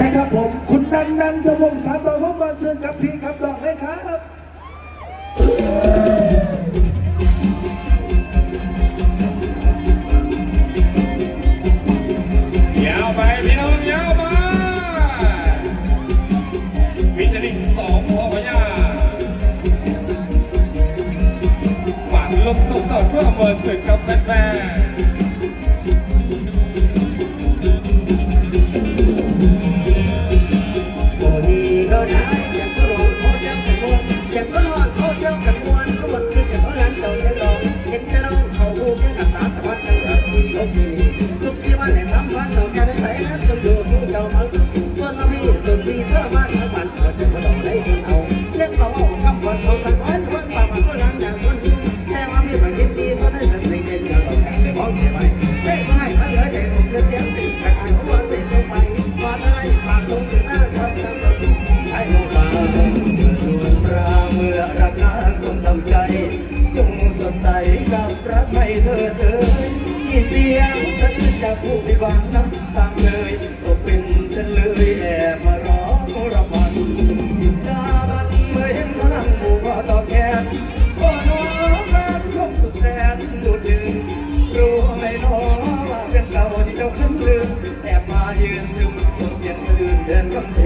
นะครับผม คุณนันนันทวงศ์สามดอกขบอลเสือกับพี่กับดอกเลยครับยาวไปพี่น้องยาวไปฟิชเชรลสองพ่อพญาฝากลบสุดต่อเพื่อเมอร์สึกกับแฟนๆ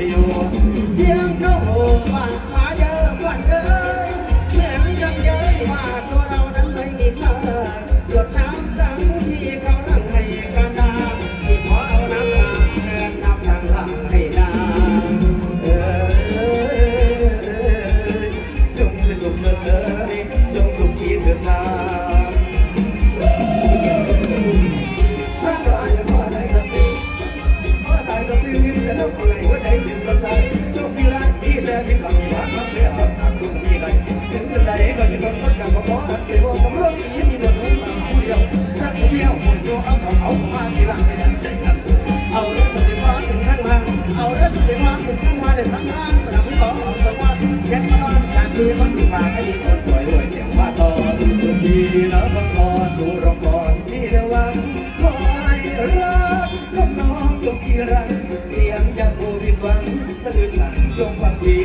อยู่เสียงนก แต่สังขารแต่ผู้สองของสมว่าเช็ดอนการมือมันมีมาให้ดีคนสวยรวยเสียว่าตอนจุดดีแล้วบังคอองกอนนี่เดวันคอยรักลูกน้องลูกกีรังเสียงจากผู้ผิดหวังสะอื้นหลังจงฟัดี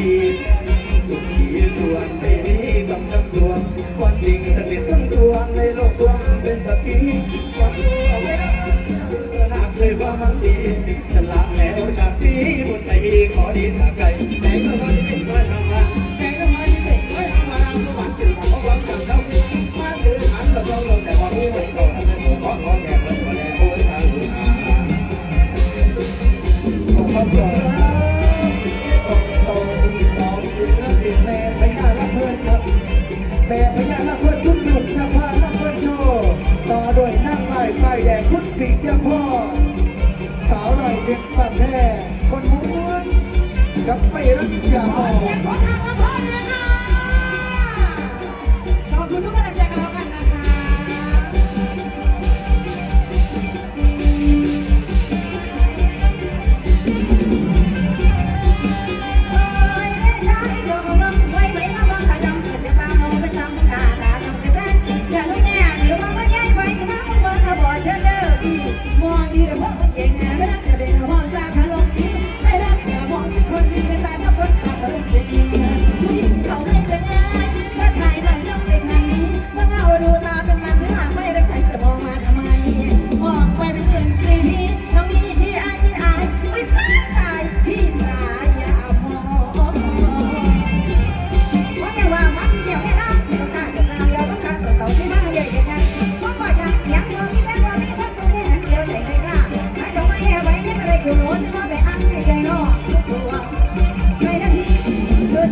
สุขีส่วนเป็ Thank you. อย่าบอก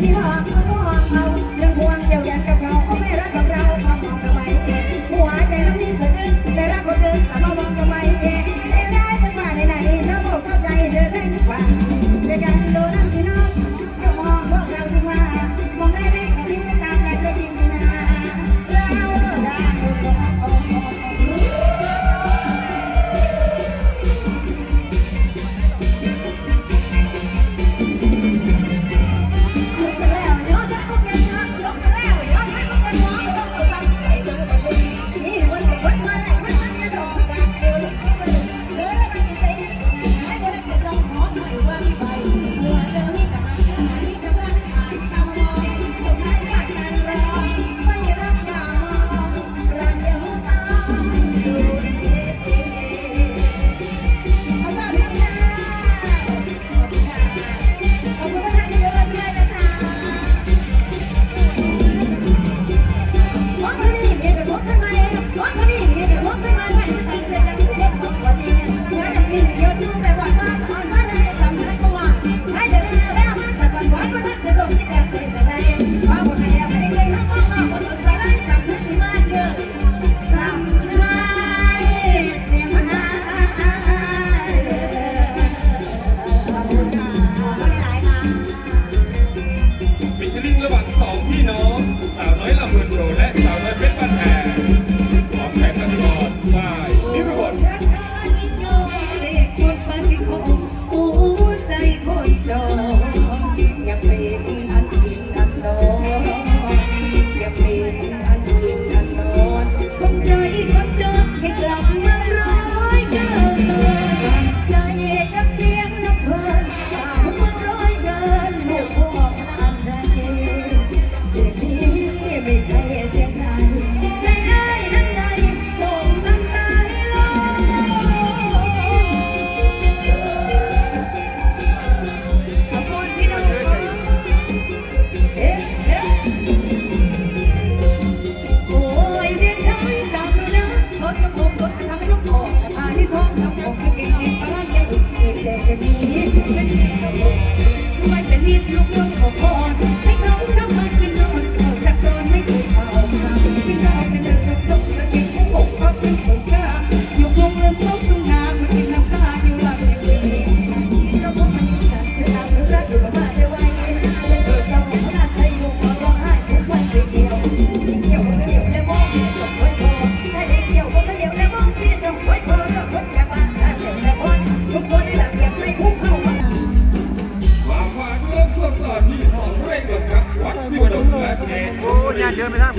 สิหางมันห take โอ้ยเยอะไปแล้ว